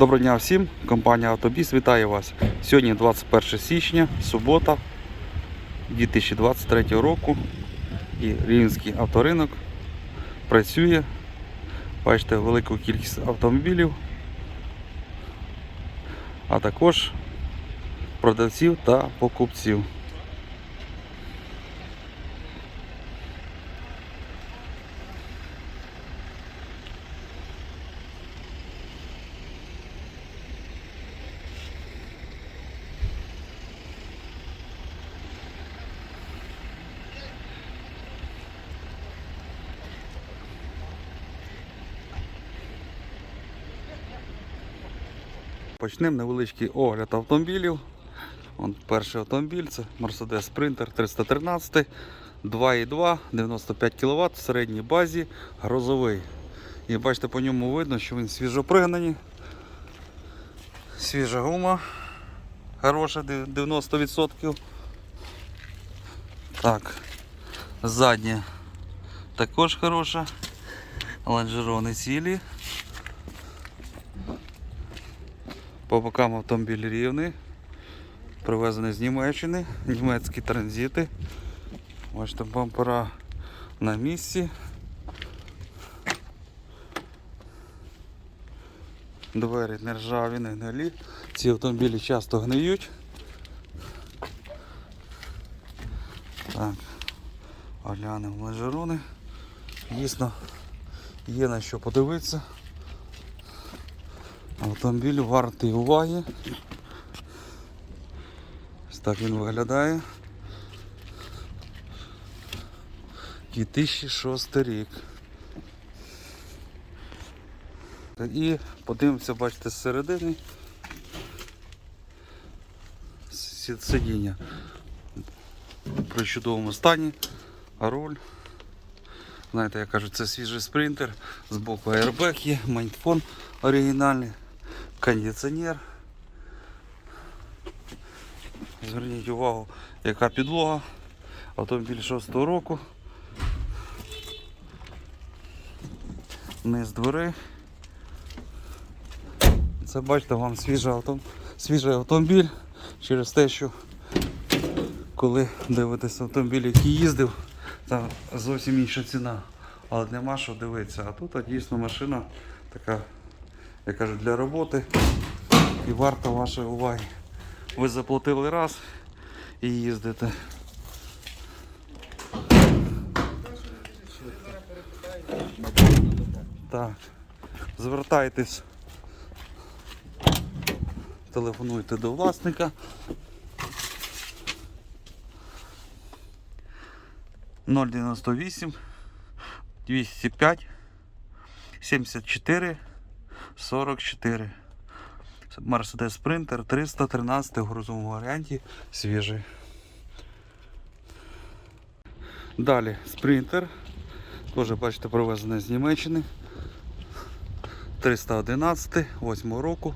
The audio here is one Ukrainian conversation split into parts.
Доброго дня всім, компанія Автобіс вітає вас. Сьогодні 21 січня, субота 2023 року. І Рівненський авторинок працює. Бачите велику кількість автомобілів, а також продавців та покупців. Почнемо невеличкий огляд автомобілів. Вон перший автомобіль це Mercedes Sprinter 313 2,2, 95 кВт в середній базі, грозовий. І бачите, по ньому видно, що він свіжопригнаний. Свіжа гума. Хороша, 90%. Так, задня також хороша. Лонжерони цілі. По бокам автомобіль рівний. Привезений з Німеччини, німецькі транзити. Бачите, бампера на місці. Двері не ржаві, не гнилі. Ці автомобілі часто гниють. Так, оглянемо лежерони. Дійсно, є на що подивитися. Автомобіль вартий уваги. Ось так він виглядає. 2006 рік. І подивимося, бачите, зсередини сидіння при чудовому стані, руль. Знаєте, я кажу, це свіжий спринтер, з боку airbag є, майнтфон оригінальний, кондиціонер. Зверніть увагу, яка підлога. Автомобіль 6 року. Низ дверей. Це бачите, вам свіжий, авто... свіжий автомобіль через те, що коли дивитесь автомобіль, який їздив, там зовсім інша ціна. Але нема що дивитися. А тут дійсно машина така, я кажу, для роботи і варта вашої уваги. Ви заплатили раз і їздите. Так, звертайтесь, телефонуйте до власника. 098 205 74 44. Mercedes Sprinter 313 в грузовому варіанті свіжий. Далі Sprinter. Теж бачите, привезений з Німеччини. 311 8 року.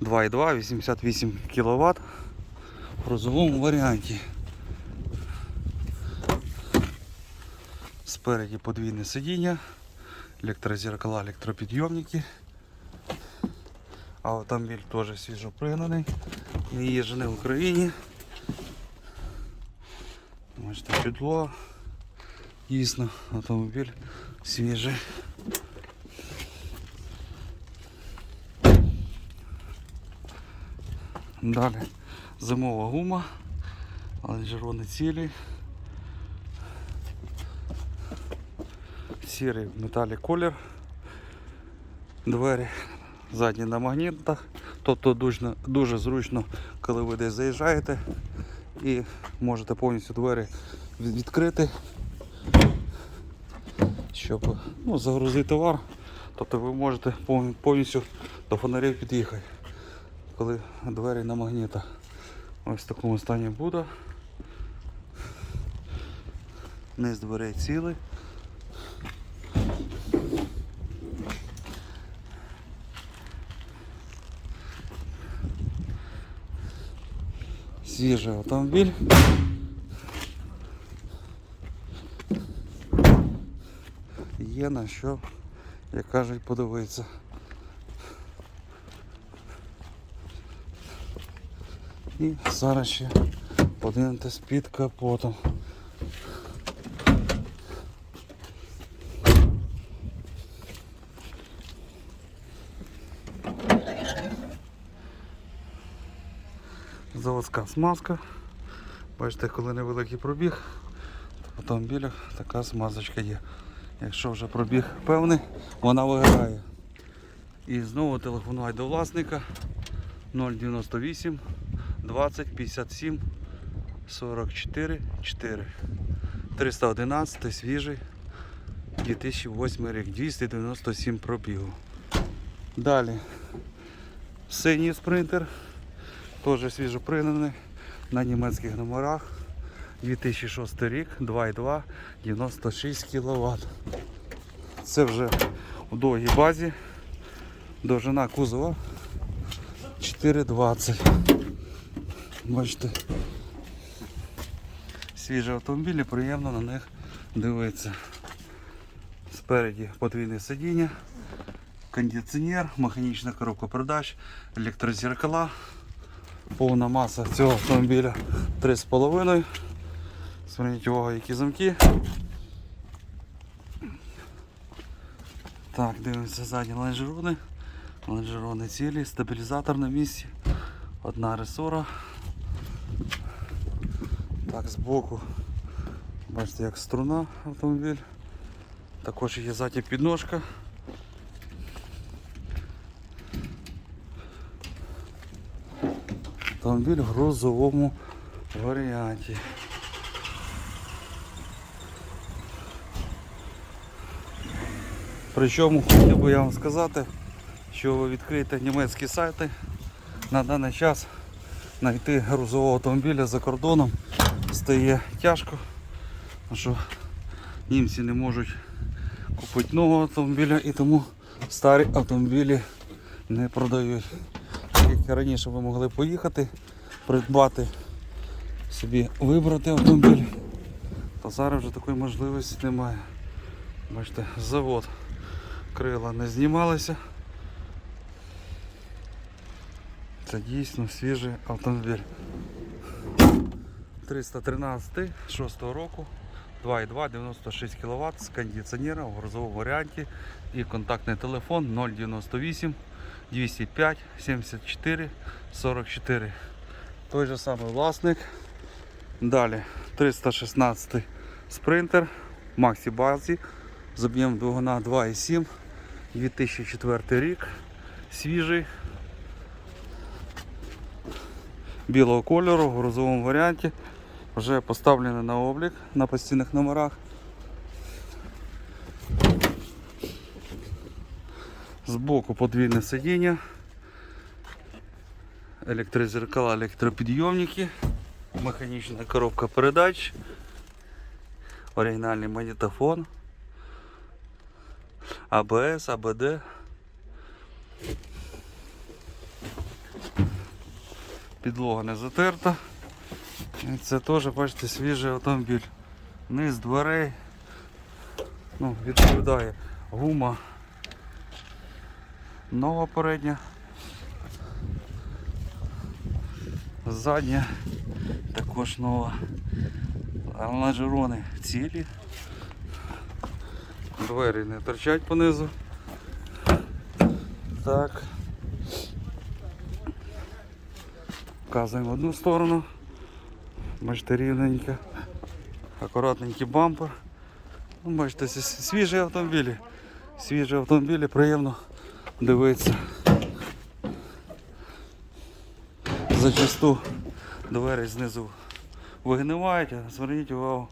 2,2, 88 кВт в грузовому варіанті. Спереді подвійне сидіння, електрозеркала, електропідйомники. Автомобіль теж свіжопригнаний, не їжджений в Україні. Бачите, підлога. Дійсно, автомобіль свіжий. Далі зимова гума, лонжерони цілі. Сірий в металі колір. Двері задні на магнітах. Тобто дуже, дуже зручно, коли ви десь заїжджаєте і можете повністю двері відкрити, щоб ну, загрузити товар. Тобто ви можете повністю до фонарів під'їхати, коли двері на магнітах. Ось в такому стані буде. Низ дверей цілий. свіжий автомобіль. Є на що, як кажуть, подивитися. І зараз ще подивимось під капотом. Заводська смазка. Бачите, коли невеликий пробіг, то в автомобілях така смазочка є. Якщо вже пробіг певний, вона виграє. І знову телефонують до власника 098 20 57 44 4 311 свіжий 2008 рік 297 пробігу. Далі синій спринтер, теж свіжопринений на німецьких номерах. 2006 рік, 2,2, 96 кВт. Це вже у довгій базі. Довжина кузова 4,20. Бачите, свіжі автомобілі, приємно на них дивитися. Спереді подвійне сидіння, кондиціонер, механічна коробка передач, електрозеркала. Повна маса цього автомобіля 3,5. Зверніть увагу, які замки. Так, дивимося задні лонжерони. Лонжерони цілі, стабілізатор на місці. Одна ресора. Так, збоку. Бачите, як струна автомобіль. Також є задня підножка. Автомобіль в грузовому варіанті. Причому хотів би я вам сказати, що ви відкриєте німецькі сайти. На даний час знайти грузового автомобіля за кордоном стає тяжко, тому що німці не можуть купити нового автомобіля і тому старі автомобілі не продають. Як раніше ви могли поїхати, придбати собі, вибрати автомобіль, то зараз вже такої можливості немає. Бачите, завод крила не знімалися. Це дійсно свіжий автомобіль. 313 6 року, 2,2, 96 кВт з кондиціонером в грузовому варіанті і контактний телефон 098 205 74 44. Той же самий власник. Далі 316 спринтер Максі Базі з об'ємом двигуна 2,7 2004 рік. Свіжий. Білого кольору в грузовому варіанті. Вже поставлений на облік на постійних номерах. Збоку подвійне сидіння. Електрозеркала, електропідйомники, механічна коробка передач, оригінальний магнітофон. АБС, АБД. Підлога не затерта. Це теж, бачите, свіжий автомобіль. Низ дверей. Ну, відповідає гума. Нова передня. Задня також нова. Лонжерони цілі. Двері не торчать понизу. Так. Вказуємо в одну сторону. Бачите, рівненько. Акуратненький бампер. Ну, бачите, свіжі автомобілі. Свіжі автомобілі, приємно дивитися. Зачасту двері знизу вигнивають, зверніть увагу,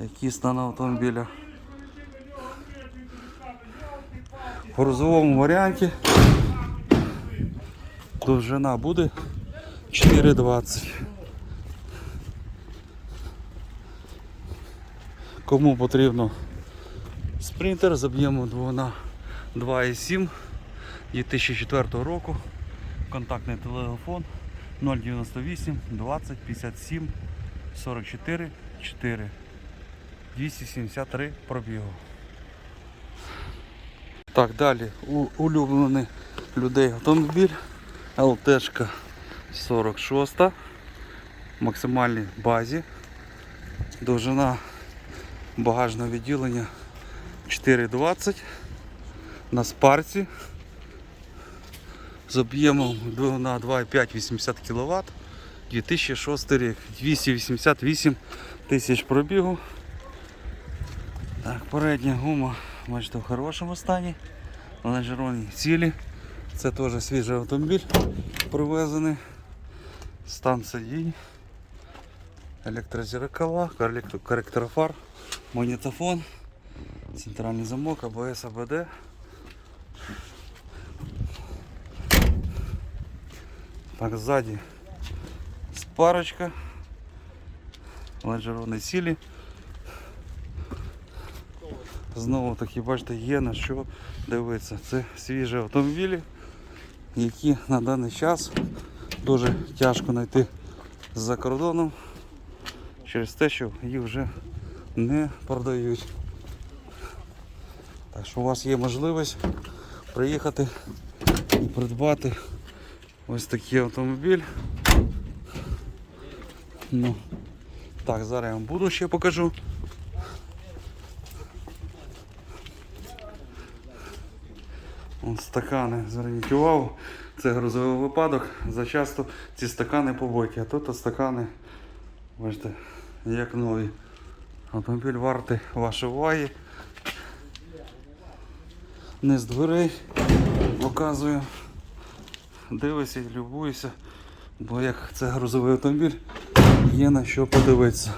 який стан автомобіля. В грузовому варіанті довжина буде 4,20. Кому потрібно спринтер з об'ємом двигуна 2,7 2004 року. Контактний телефон 098 20 57 44 4 273 пробігу. Так, далі у, улюблений людей автомобіль ЛТшка 46 максимальній базі. Довжина багажного відділення 4,20 на спарці з об'ємом на 2,5 80 кВт 2006 рік 288 тисяч пробігу. Так, передня гума бачите в хорошому стані. Лонжероні цілі. Це теж свіжий автомобіль привезений. Стан сидінь. Електрозеркала, корректор фар, магнітофон, центральний замок, АБС, АБД. Так, сзади спарочка. Лонжерони цілі. Знову таки, бачите, є на що дивитися. Це свіжі автомобілі, які на даний час дуже тяжко знайти за кордоном через те, що їх вже не продають. Так що у вас є можливість приїхати і придбати ось такий автомобіль. Ну, так, зараз я вам буду ще покажу. Вон стакани, зверніть увагу, це грузовий випадок. Зачасто ці стакани побиті, а тут стакани, бачите, як нові. Автомобіль вартий вашої уваги. Низ дверей показую. Дивися і любуйся, бо як це грузовий автомобіль, є на що подивитися.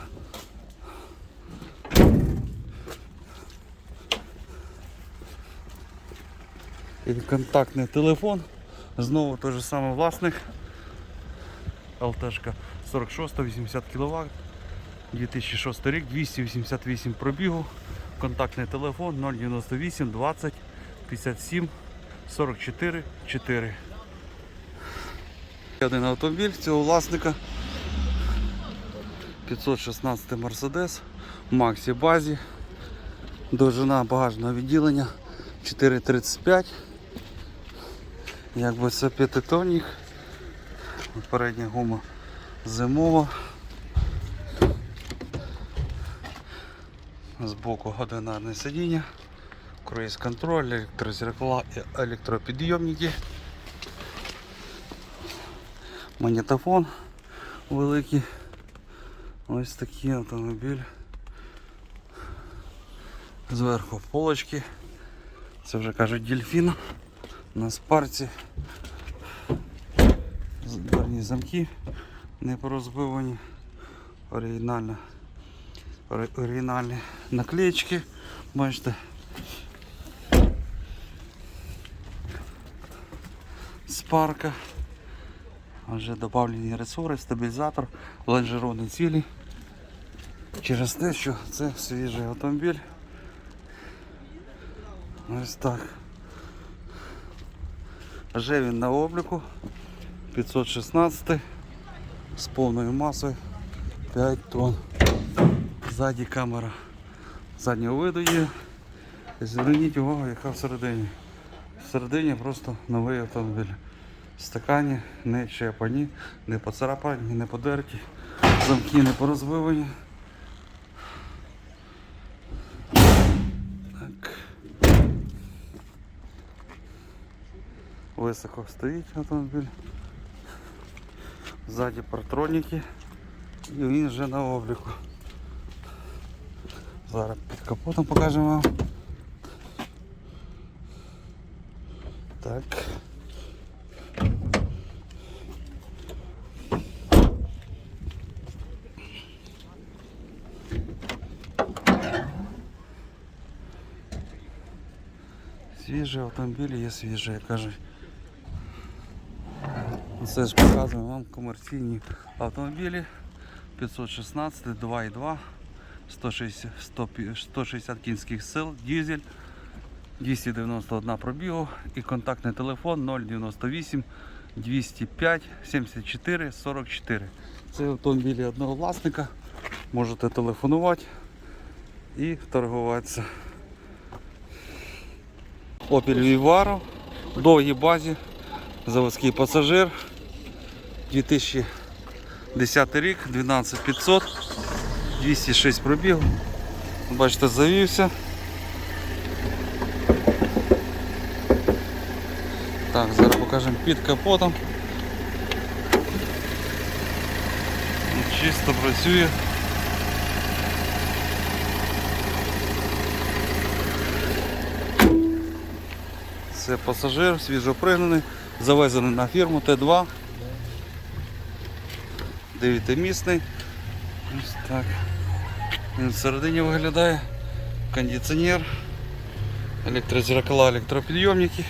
І контактний телефон. Знову той же самий власник. ЛТшка 46 80 кВт. 2006 рік, 288 пробігу. Контактний телефон 098 20 57 44 4. Один автомобіль цього власника. 516 Mercedes, Максі базі. Довжина багажного відділення 4,35. Якби це п'ятитонник. Передня гума зимова. Збоку одинарне сидіння, круїз контроль, електрозеркала і електропідйомники. Магнітофон великий. Ось такий автомобіль. Зверху полочки. Це вже кажуть дельфін на спарці. Дверні замки не порозбивані. Оригінальна. Оригінальні наклеечки. Бачите. Спарка. Вже додавлені ресори, стабілізатор, лонжерони цілі. Через те, що це свіжий автомобіль. Ось так. Вже він на обліку 516 з повною масою 5 тонн. Ззаді камера заднього виду є. І Зверніть увагу, яка всередині. Всередині просто новий автомобіль. Стакані не чепані, не поцарапані, не подерті, замки не порозбивані. Так. Високо стоїть автомобіль. Ззаді партроніки. І він вже на обліку. Зараз під капотом покажемо вам. Так. Свіжий автомобіль є свіжий, як кажуть. Це ж показуємо вам комерційні автомобілі 516, 2.2, 160, 160 кінських сил, дизель, 291 пробігу і контактний телефон 098 205 74 44. Це автомобілі одного власника. Можете телефонувати і торгуватися. Opel Vivaro, довгій базі, заводський пасажир, 2000 10 рік, 12500, 206 пробіг. Бачите, завівся. Так, зараз покажемо під капотом. Чисто працює. Це пасажир, свіжопригнаний, завезений на фірму Т2. Дев'ятимісний. Ось так. Він всередині виглядає. Кондиціонер, електрозеркала, електропідйомники.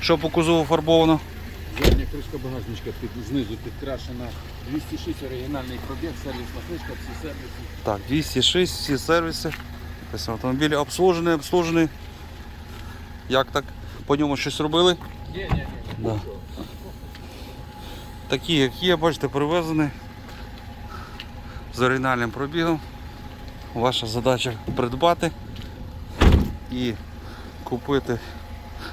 Що по кузову фарбовано? Задня кришка багажничка під, знизу підкрашена. 206 оригінальний пробіг, сервісна книжка, всі сервіси. Так, 206, всі сервіси. Ось Автомобіль обслужений, обслужений. Як так? По ньому щось робили? Ні, ні, ні. Да. Такі, як є, бачите, привезені з оригінальним пробігом. Ваша задача придбати і купити,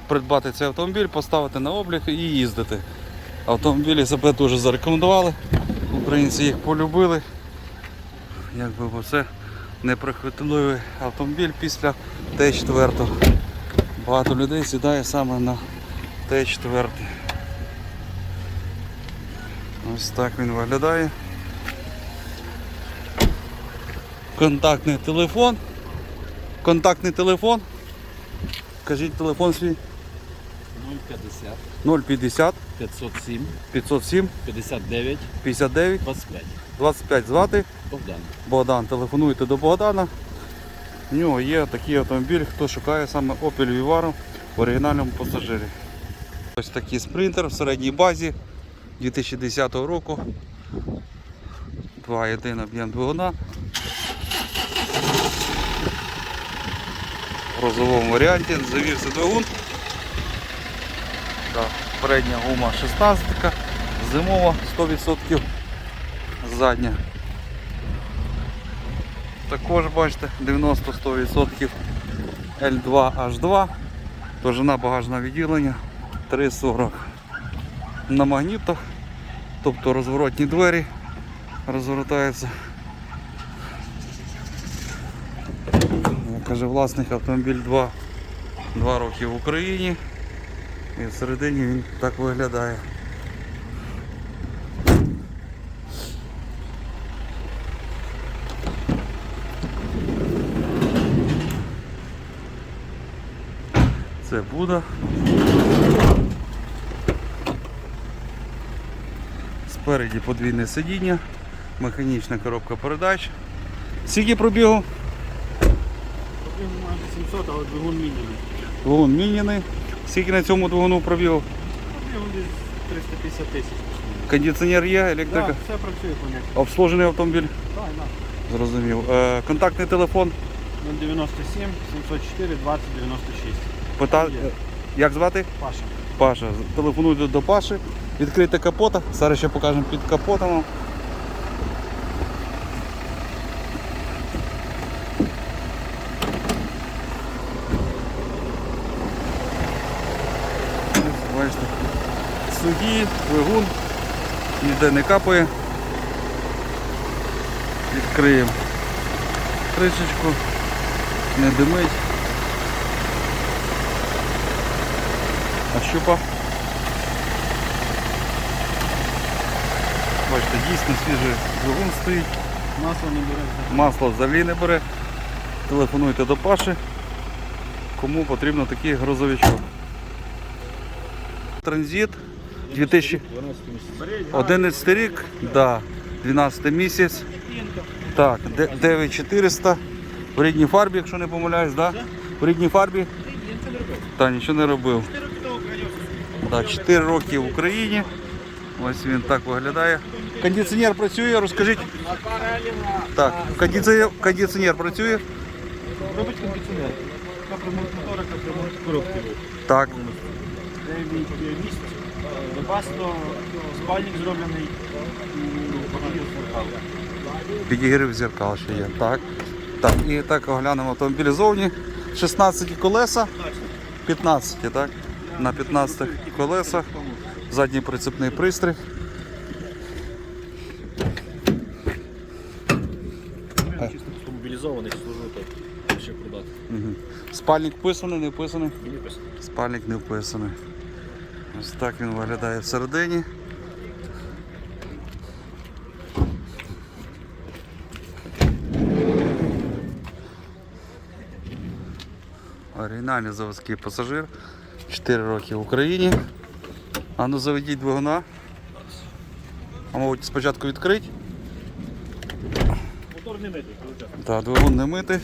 придбати цей автомобіль, поставити на облік і їздити. Автомобілі себе дуже зарекомендували, українці їх полюбили. Якби це неприхотливий автомобіль після Т4. Багато людей сідає саме на Т4. Ось так він виглядає. Контактний телефон. Контактний телефон. Кажіть телефон свій 050 050 507 507 59 59 25. 25 звати. Богдан. Богдан. Телефонуйте до Богдана. У нього є такий автомобіль, хто шукає саме Opel Vivaro в оригінальному пасажирі. Ось такий спринтер в середній базі 2010 року. 2,1 об'єм двигуна. В розовому варіанті завівся двигун. Передня гума 16, зимова 100%, задня також бачите 90-100% L2H2, довжина багажного відділення 3,40 на магнітах, тобто розворотні двері розвертаються. Як каже власник автомобіль 2, 2 роки в Україні і всередині він так виглядає. Це Буда. Спереді подвійне сидіння, механічна коробка передач. Скільки пробігу? Пробіг майже 700, але двигун мінімум. Двигун міняний. Скільки на цьому двигуну пробігу? Пробіг десь 350 тисяч. Кондиціонер є, електрика. Так, все працює поняття. Обслужений автомобіль. Так, так. Зрозумів. Е, контактний телефон. 097 704 20 96. Пита... Як звати? Паша. Паша. Телефонуйте до Паши. Відкрийте капота. Зараз ще покажемо під капотом. Бачите. Сухі, двигун, ніде не капає. Відкриємо кришечку, не димить. Щупа. Бачите, дійсно свіжий двигун стоїть, Масло не бере. масло взагалі не бере. Телефонуйте до Паші, кому потрібно такий грузовичок. Транзит 2011 рік, да, 12 місяць. Так, 9400 в рідній фарбі, якщо не помиляюсь, да? В рідній фарбі? Та нічого не робив. Так, 4 роки в Україні. Ось він так виглядає. Кондиціонер працює, розкажіть. Так, кондиціонер, кондиціонер працює. Робить кондиціонер. Капремонт мотора, капремонт коробки. Так. 9 місць. Вебасто, спальник зроблений. Підігрів зеркал ще є. Так. Так, і так оглянемо автомобіль зовні. 16 колеса. 15, так? на 15 колесах, задній прицепний пристрій. Чисто Мобілізований служу тут ще продати. Спальник писаний, не вписаний? Не вписаний. Спальник не вписаний. Ось так він виглядає всередині. Оригінальний заводський пасажир. 4 роки в Україні. А ну заведіть двигуна. А мабуть спочатку відкрить. Мотор не митий, виходить. Так, двигун не митий.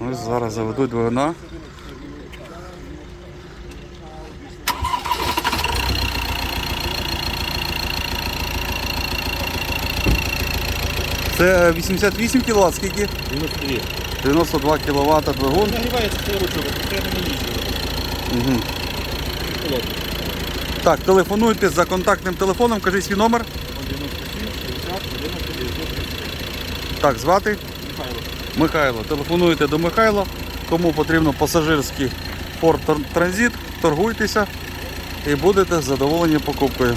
Ось зараз заведуть двигуна. Це 88 кВт, скільки? 92. 92 кВт двигун. Нагрівається цей ручок, треба не їздити. Угу. Так, телефонуйте за контактним телефоном, кажи свій номер. 97, 60, 90, 900. Так, звати Михайло. Михайло. Телефонуйте до Михайла. Кому потрібно пасажирський Ford Транзит, торгуйтеся і будете задоволені покупкою.